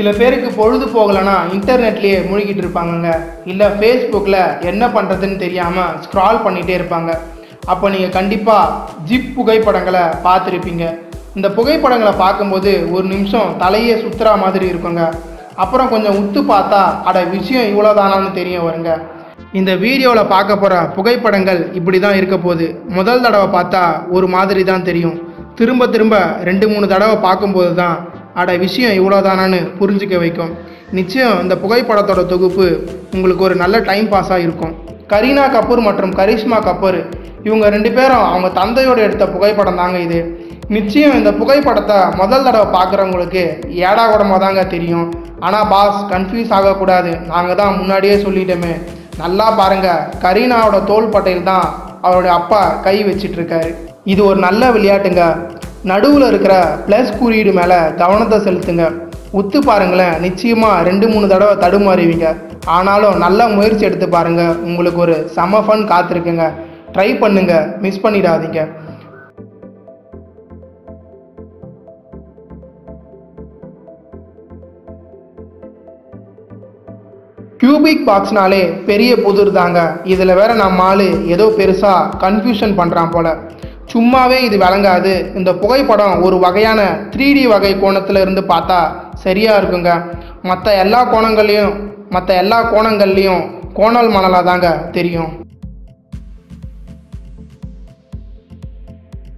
சில பேருக்கு பொழுது போகலைன்னா இன்டர்நெட்லேயே மூழ்கிட்டு இருப்பாங்கங்க. இல்லை ஃபேஸ்புக்கில் என்ன பண்ணுறதுன்னு தெரியாமல் ஸ்க்ரால் பண்ணிகிட்டே இருப்பாங்க. அப்போ நீங்கள் கண்டிப்பாக ஜிப் புகைப்படங்களை பார்த்துருப்பீங்க. இந்த புகைப்படங்களை பார்க்கும்போது ஒரு நிமிஷம் தலையே சுற்றுறா மாதிரி இருக்குங்க. அப்புறம் கொஞ்சம் உத்து பார்த்தா அட விஷயம் இவ்வளோதானான்னு தெரிய வருங்க. இந்த வீடியோவில் பார்க்க போகிற புகைப்படங்கள் இப்படி தான் இருக்க போகுது. முதல் தடவை பார்த்தா ஒரு மாதிரி தான் தெரியும். திரும்ப திரும்ப ரெண்டு மூணு தடவை பார்க்கும்போது தான் அட விஷயம் இவ்வளோதானான்னு புரிஞ்சுக்க வைக்கும். நிச்சயம் இந்த புகைப்படத்தோட தொகுப்பு உங்களுக்கு ஒரு நல்ல டைம் பாஸாக இருக்கும். கரீனா கபூர் மற்றும் கரிஷ்மா கபூர் இவங்க ரெண்டு பேரும் அவங்க தந்தையோடு எடுத்த புகைப்படம் தாங்க இது. நிச்சயம் இந்த புகைப்படத்தை முதல் தடவை பார்க்குறவங்களுக்கு ஏடா கூடமாக தாங்க தெரியும். ஆனால் பாஸ் கன்ஃபியூஸ் ஆகக்கூடாது. நாங்கள் தான் முன்னாடியே சொல்லிட்டோமே. நல்லா பாருங்க கரீனாவோட தோல் பட்டையில் தான் அவருடைய அப்பா கை வச்சிட்ருக்காரு. இது ஒரு நல்ல விளையாட்டுங்க. நடுவில் இருக்கிற ப்ளஸ் குறியீடு மேலே கவனத்தை செலுத்துங்க. உத்து பாருங்களேன் நிச்சயமாக ரெண்டு மூணு தடவை தடுமாறுவீங்க. ஆனாலும் நல்ல முயற்சி எடுத்து பாருங்கள் உங்களுக்கு ஒரு செம ஃபன் காத்திருக்குங்க. ட்ரை பண்ணுங்க. மிஸ் பண்ணிடாதீங்க. கியூபிக் பாக்ஸ்னாலே பெரிய புதிர் தாங்க. இதில் வேற நம்ம ஆள் ஏதோ பெருசாக கன்ஃபியூஷன் பண்ணுறான் போல. சும்மாவே இது விளங்காது. இந்த புகைப்படம் ஒரு வகையான த்ரீ டி வகை கோணத்தில் இருந்து பார்த்தா சரியாக இருக்குங்க. மற்ற எல்லா கோணங்கள்லையும் மற்ற எல்லா கோணங்கள்லையும் கோணல் மணலாக தாங்க தெரியும்.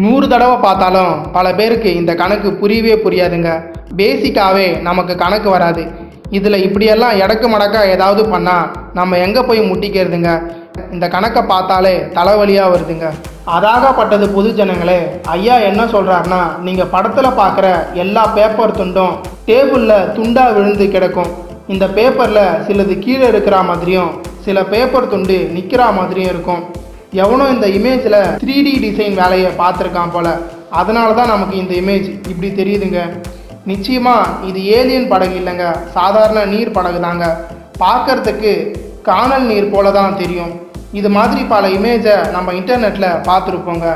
நூறு தடவை பார்த்தாலும் பல பேருக்கு இந்த கணக்கு புரியவே புரியாதுங்க. பேசிக்காகவே நமக்கு கணக்கு வராது. இதில் இப்படியெல்லாம் இடக்கு மடக்கா ஏதாவது பண்ணால் நம்ம எங்கே போய் முட்டிக்கிறதுங்க? இந்த கணக்கை பார்த்தாலே தலைவலியாக வருதுங்க. அதாகப்பட்டது பொது ஜனங்களே ஐயா என்ன சொல்கிறாருன்னா நீங்கள் படத்தில் பார்க்குற எல்லா பேப்பர் துண்டும் டேபிளில் துண்டாக விழுந்து கிடக்கும். இந்த பேப்பரில் சிலது கீழே இருக்கிற மாதிரியும் சில பேப்பர் துண்டு நிற்கிற மாதிரியும் இருக்கும். எவனோ இந்த இமேஜில் த்ரீ டி டிசைன் வேலையை பார்த்துருக்கான் போல. அதனால தான் நமக்கு இந்த இமேஜ் இப்படி தெரியுதுங்க. நிச்சயமாக இது ஏலியன் படகு இல்லைங்க. சாதாரண நீர் படகு தாங்க. பார்க்கறதுக்கு காணல் நீர் போல தான் தெரியும். இது மாதிரி பல இமேஜை நம்ம இன்டர்நெட்டில் பார்த்துருப்போங்க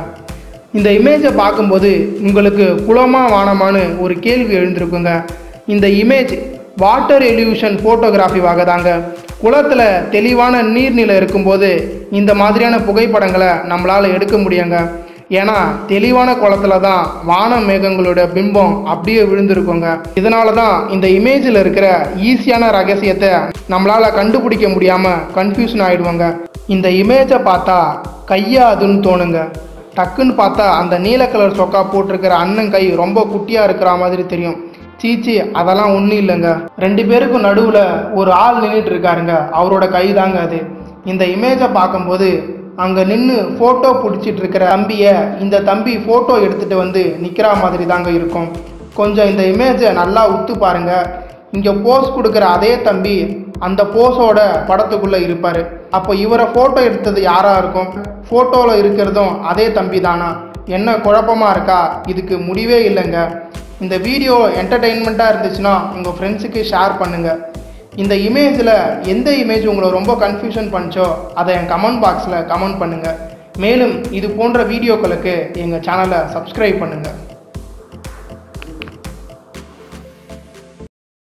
இந்த இமேஜை பார்க்கும்போது உங்களுக்கு குளமா வானமான்னு ஒரு கேள்வி எழுந்திருக்குங்க. இந்த இமேஜ் வாட்டர் எலியூஷன் ஃபோட்டோகிராஃபி வாகதாங்க. தாங்க குளத்தில் தெளிவான நீர்நிலை இருக்கும்போது இந்த மாதிரியான புகைப்படங்களை நம்மளால் எடுக்க முடியுங்க. ஏன்னா தெளிவான குளத்துல தான் வான மேகங்களோட பிம்பம் அப்படியே விழுந்திருக்குங்க. இதனால தான் இந்த இமேஜில் இருக்கிற ஈஸியான ரகசியத்தை நம்மளால் கண்டுபிடிக்க முடியாமல் கன்ஃபியூஷன் ஆகிடுவோங்க இந்த இமேஜை பார்த்தா கையா அதுன்னு தோணுங்க. டக்குன்னு பார்த்தா அந்த நீல கலர் சொக்கா போட்டிருக்கிற அண்ணன் கை ரொம்ப குட்டியாக இருக்கிற மாதிரி தெரியும். சீச்சி அதெல்லாம் ஒன்றும் இல்லைங்க. ரெண்டு பேருக்கும் நடுவில் ஒரு ஆள் நின்றுட்டு இருக்காருங்க. அவரோட கை தாங்க அது. இந்த இமேஜை பார்க்கும்போது அங்கே நின்று ஃபோட்டோ பிடிச்சிட்டு இருக்கிற தம்பியை இந்த தம்பி ஃபோட்டோ எடுத்துகிட்டு வந்து நிற்கிற மாதிரி தாங்க இருக்கும். கொஞ்சம் இந்த இமேஜை நல்லா உத்து பாருங்க. இங்கே போஸ் கொடுக்குற அதே தம்பி அந்த போஸோட படத்துக்குள்ளே இருப்பார். அப்போ இவரை ஃபோட்டோ எடுத்தது யாராக இருக்கும்? ஃபோட்டோவில் இருக்கிறதும் அதே தம்பி தானா என்ன குழப்பமாக இருக்கா? இதுக்கு முடிவே இல்லைங்க. இந்த வீடியோ என்டர்டெயின்மெண்ட்டாக இருந்துச்சுன்னா உங்கள் ஃப்ரெண்ட்ஸுக்கு ஷேர் பண்ணுங்கள் இந்த இமேஜில் எந்த இமேஜ் உங்களை ரொம்ப கன்ஃபியூஷன் பண்ணிச்சோ அதை என் கமெண்ட் பாக்ஸில் கமெண்ட் பண்ணுங்கள் மேலும் இது போன்ற வீடியோக்களுக்கு எங்கள் சேனலை சப்ஸ்கிரைப் பண்ணுங்கள்